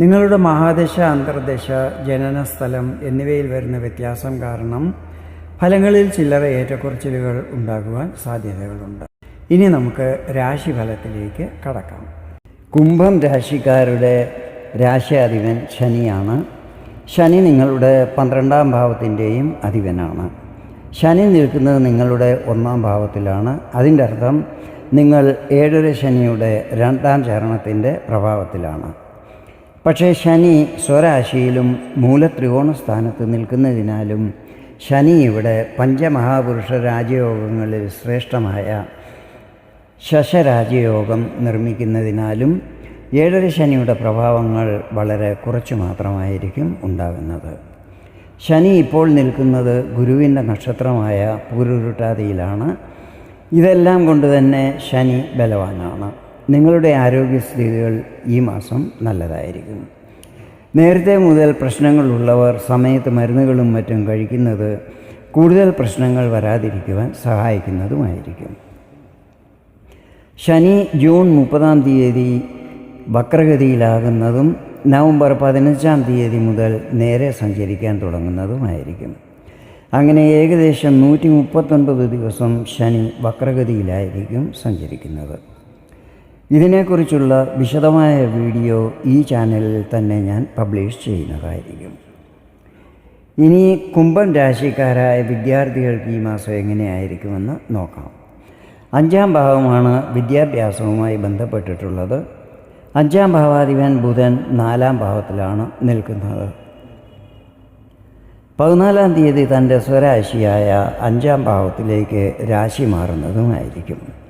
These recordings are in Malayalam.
നിങ്ങളുടെ മഹാദശ അന്തർദശ ജനനസ്ഥലം എന്നിവയിൽ വരുന്ന വ്യത്യാസം കാരണം ഫലങ്ങളിൽ ചില്ലറ ഏറ്റക്കുറച്ചിലുകൾ ഉണ്ടാകുവാൻ സാധ്യതകളുണ്ട്. ഇനി നമുക്ക് രാശിഫലത്തിലേക്ക് കടക്കാം. കുംഭം രാശിക്കാരുടെ രാശിയാധിപൻ ശനിയാണ്. ശനി നിങ്ങളുടെ പന്ത്രണ്ടാം ഭാവത്തിന്റെയും അധിപനാണ്. ശനി നിൽക്കുന്നത് നിങ്ങളുടെ ഒന്നാം ഭാവത്തിലാണ്. അതിന്റെ അർത്ഥം നിങ്ങൾ ഏഴര ശനിയുടെ രണ്ടാം ചരണത്തിന്റെ പ്രഭാവത്തിലാണ്. പക്ഷേ ശനി സ്വരാശിയിലും മൂലത്രികോണ സ്ഥാനത്ത് നിൽക്കുന്നതിനാലും ശനി ഇവിടെ പഞ്ചമഹാപുരുഷ രാജയോഗങ്ങളിൽ ശ്രേഷ്ഠമായ ശശരാജയോഗം നിർമ്മിക്കുന്നതിനാലും ഏഴര ശനിയുടെ പ്രഭാവങ്ങൾ വളരെ കുറച്ചു മാത്രമായിരിക്കും ഉണ്ടാകുന്നത്. ശനി ഇപ്പോൾ നിൽക്കുന്നത് ഗുരുവിന്റെ നക്ഷത്രമായ പൂരുരുട്ടാതിയിലാണ്. ഇതെല്ലാം കൊണ്ട് തന്നെ ശനി ബലവാനാണ്. നിങ്ങളുടെ ആരോഗ്യസ്ഥിതികൾ ഈ മാസം നല്ലതായിരിക്കും. നേരത്തെ മുതൽ പ്രശ്നങ്ങളുള്ളവർ സമയത്ത് മരുന്നുകളും മറ്റും കഴിക്കുന്നത് കൂടുതൽ പ്രശ്നങ്ങൾ വരാതിരിക്കുവാൻ സഹായിക്കുന്നതുമായിരിക്കും. ശനി ജൂൺ മുപ്പതാം തീയതി വക്രഗതിയിലാകുന്നതും നവംബർ പതിനഞ്ചാം തീയതി മുതൽ നേരെ സഞ്ചരിക്കാൻ തുടങ്ങുന്നതുമായിരിക്കും. അങ്ങനെ ഏകദേശം നൂറ്റി മുപ്പത്തൊൻപത് ദിവസം ശനി വക്രഗതിയിലായിരിക്കും സഞ്ചരിക്കുന്നത്. ഇതിനെക്കുറിച്ചുള്ള വിശദമായ വീഡിയോ ഈ ചാനലിൽ തന്നെ ഞാൻ പബ്ലിഷ് ചെയ്യുന്നതായിരിക്കും. ഇനി കുംഭം രാശിക്കാരായ വിദ്യാർത്ഥികൾക്ക് ഈ മാസം എങ്ങനെയായിരിക്കുമെന്ന് നോക്കാം. അഞ്ചാം ഭാവമാണ് വിദ്യാഭ്യാസവുമായി ബന്ധപ്പെട്ടിട്ടുള്ളത്. അഞ്ചാം ഭാവാധിപൻ ബുധൻ നാലാം ഭാവത്തിലാണ് നിൽക്കുന്നത്. പതിനാലാം തീയതി തന്റെ സ്വരാശിയായ അഞ്ചാം ഭാവത്തിലേക്ക് രാശി മാറുന്നതുമായിരിക്കും.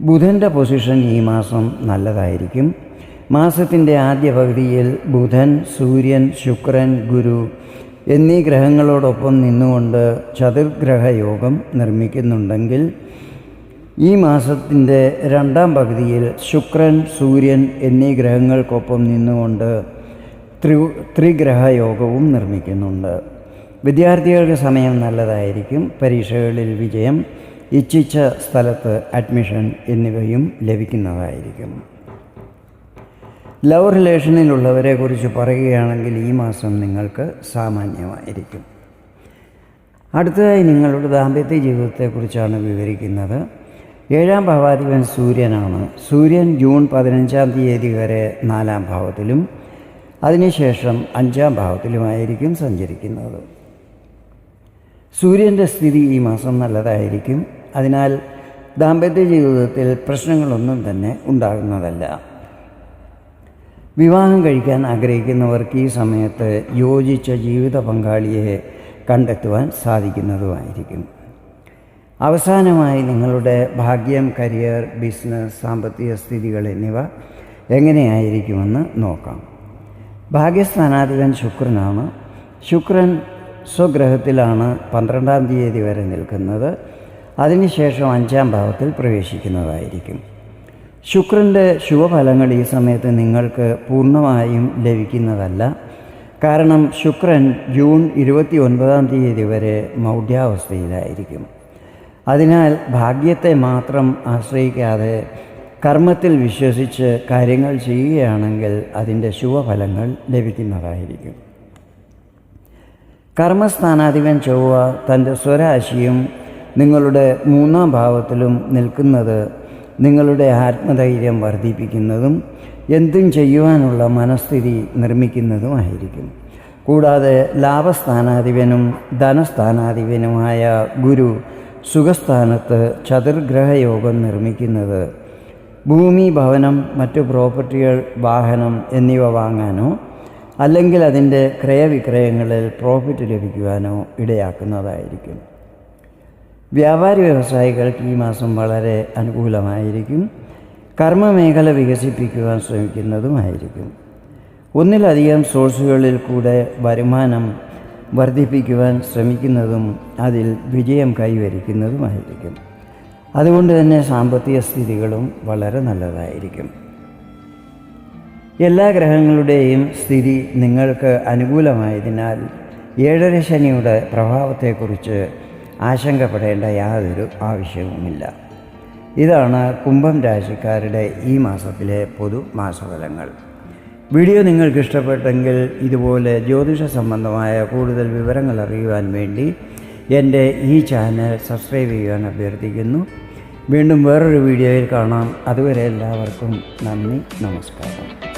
ബുധന്റെ പൊസിഷൻ ഈ മാസം നല്ലതായിരിക്കും. മാസത്തിന്റെ ആദ്യ പകുതിയിൽ ബുധൻ സൂര്യൻ ശുക്രൻ ഗുരു എന്നീ ഗ്രഹങ്ങളോടൊപ്പം നിന്നുകൊണ്ട് ചതുർഗ്രഹയോഗം നിർമ്മിക്കുന്നുണ്ടെങ്കിൽ ഈ മാസത്തിന്റെ രണ്ടാം പകുതിയിൽ ശുക്രൻ സൂര്യൻ എന്നീ ഗ്രഹങ്ങൾക്കൊപ്പം നിന്നുകൊണ്ട് ത്രി ത്രിഗ്രഹ യോഗവും നിർമ്മിക്കുന്നുണ്ട്. വിദ്യാർത്ഥികളുടെ സമയം നല്ലതായിരിക്കും. പരീക്ഷകളിൽ വിജയം. ഇച്ഛിച്ച സ്ഥലത്ത് അഡ്മിഷൻ എന്നിവയും ലഭിക്കുന്നതായിരിക്കും. ലവ് റിലേഷനിലുള്ളവരെ കുറിച്ച് പറയുകയാണെങ്കിൽ ഈ മാസം നിങ്ങൾക്ക് സാമാന്യമായിരിക്കും. അടുത്തതായി നിങ്ങളുടെ ദാമ്പത്യ ജീവിതത്തെക്കുറിച്ചാണ് വിവരിക്കുന്നത്. ഏഴാം ഭാവാധിപൻ സൂര്യനാണ്. സൂര്യൻ ജൂൺ പതിനഞ്ചാം തീയതി വരെ നാലാം ഭാവത്തിലും അതിനുശേഷം അഞ്ചാം ഭാവത്തിലുമായിരിക്കും സഞ്ചരിക്കുന്നത്. സൂര്യന്റെ സ്ഥിതി ഈ മാസം നല്ലതായിരിക്കും. അതിനാൽ ദാമ്പത്യ ജീവിതത്തിൽ പ്രശ്നങ്ങളൊന്നും തന്നെ ഉണ്ടാകുന്നതല്ല. വിവാഹം കഴിക്കാൻ ആഗ്രഹിക്കുന്നവർക്ക് ഈ സമയത്ത് യോജിച്ച ജീവിത പങ്കാളിയെ കണ്ടെത്തുവാൻ സാധിക്കുന്നതുമായിരിക്കും. അവസാനമായി നിങ്ങളുടെ ഭാഗ്യം കരിയർ ബിസിനസ് സാമ്പത്തിക സ്ഥിതികൾ എന്നിവ എങ്ങനെയായിരിക്കുമെന്ന് നോക്കാം. ഭാഗ്യസ്ഥാനാധിപൻ ശുക്രനാണ്. ശുക്രൻ സ്വഗ്രഹത്തിലാണ് പന്ത്രണ്ടാം തീയതി വരെ നിൽക്കുന്നത്. അതിനുശേഷം അഞ്ചാം ഭാവത്തിൽ പ്രവേശിക്കുന്നതായിരിക്കും. ശുക്രന്റെ ശുഭഫലങ്ങൾ ഈ സമയത്ത് നിങ്ങൾക്ക് പൂർണമായും ലഭിക്കുന്നതല്ല. കാരണം ശുക്രൻ ജൂൺ ഇരുപത്തി ഒൻപതാം തീയതി വരെ മൗഢ്യാവസ്ഥയിലായിരിക്കും. അതിനാൽ ഭാഗ്യത്തെ മാത്രം ആശ്രയിക്കാതെ കർമ്മത്തിൽ വിശ്വസിച്ച് കാര്യങ്ങൾ ചെയ്യുകയാണെങ്കിൽ അതിന്റെ ശുഭഫലങ്ങൾ ലഭിക്കുന്നതായിരിക്കും. കർമ്മസ്ഥാനാധിപൻ ചൊവ്വ തന്റെ സ്വരാശിയും നിങ്ങളുടെ മൂന്നാം ഭാവത്തിലും നിൽക്കുന്നത് നിങ്ങളുടെ ആത്മധൈര്യം വർദ്ധിപ്പിക്കുന്നതും എന്തും ചെയ്യുവാനുള്ള മനസ്ഥിതി നിർമ്മിക്കുന്നതുമായിരിക്കും. കൂടാതെ ലാഭസ്ഥാനാധിപനും ധനസ്ഥാനാധിപനുമായ ഗുരു സുഖസ്ഥാനത്ത് ചതുർഗ്രഹയോഗം നിർമ്മിക്കുന്നത് ഭൂമി ഭവനം മറ്റു പ്രോപ്പർട്ടികൾ വാഹനം എന്നിവ വാങ്ങാനോ അല്ലെങ്കിൽ അതിന്റെ ക്രയവിക്രയങ്ങളിൽ പ്രോഫിറ്റ് ലഭിക്കുവാനോ ഇടയാക്കുന്നതായിരിക്കും. വ്യാപാരി വ്യവസായികൾക്ക് ഈ മാസം വളരെ അനുകൂലമായിരിക്കും. കർമ്മമേഖല വികസിപ്പിക്കുവാൻ ശ്രമിക്കുന്നതുമായിരിക്കും. ഒന്നിലധികം സോഴ്സുകളിൽ കൂടെ വരുമാനം വർദ്ധിപ്പിക്കുവാൻ ശ്രമിക്കുന്നതും അതിൽ വിജയം കൈവരിക്കുന്നതുമായിരിക്കും. അതുകൊണ്ട് തന്നെ സാമ്പത്തിക സ്ഥിതികളും വളരെ നല്ലതായിരിക്കും. എല്ലാ ഗ്രഹങ്ങളുടെയും സ്ഥിതി നിങ്ങൾക്ക് അനുകൂലമായതിനാൽ ഏഴര ശനിയുടെ പ്രഭാവത്തെക്കുറിച്ച് ആശങ്കപ്പെടേണ്ട യാതൊരു ആവശ്യവുമില്ല. ഇതാണ് കുംഭം രാശിക്കാരുടെ ഈ മാസത്തിലെ പൊതു മാസഫലങ്ങൾ. വീഡിയോ നിങ്ങൾക്ക് ഇഷ്ടപ്പെട്ടെങ്കിൽ ഇതുപോലെ ജ്യോതിഷ സംബന്ധമായ കൂടുതൽ വിവരങ്ങൾ അറിയുവാൻ വേണ്ടി എന്റെ ഈ ചാനൽ സബ്സ്ക്രൈബ് ചെയ്യാൻ അഭ്യർത്ഥിക്കുന്നു. വീണ്ടും വേറൊരു വീഡിയോയിൽ കാണാം. അതുവരെ എല്ലാവർക്കും നന്ദി നമസ്കാരം.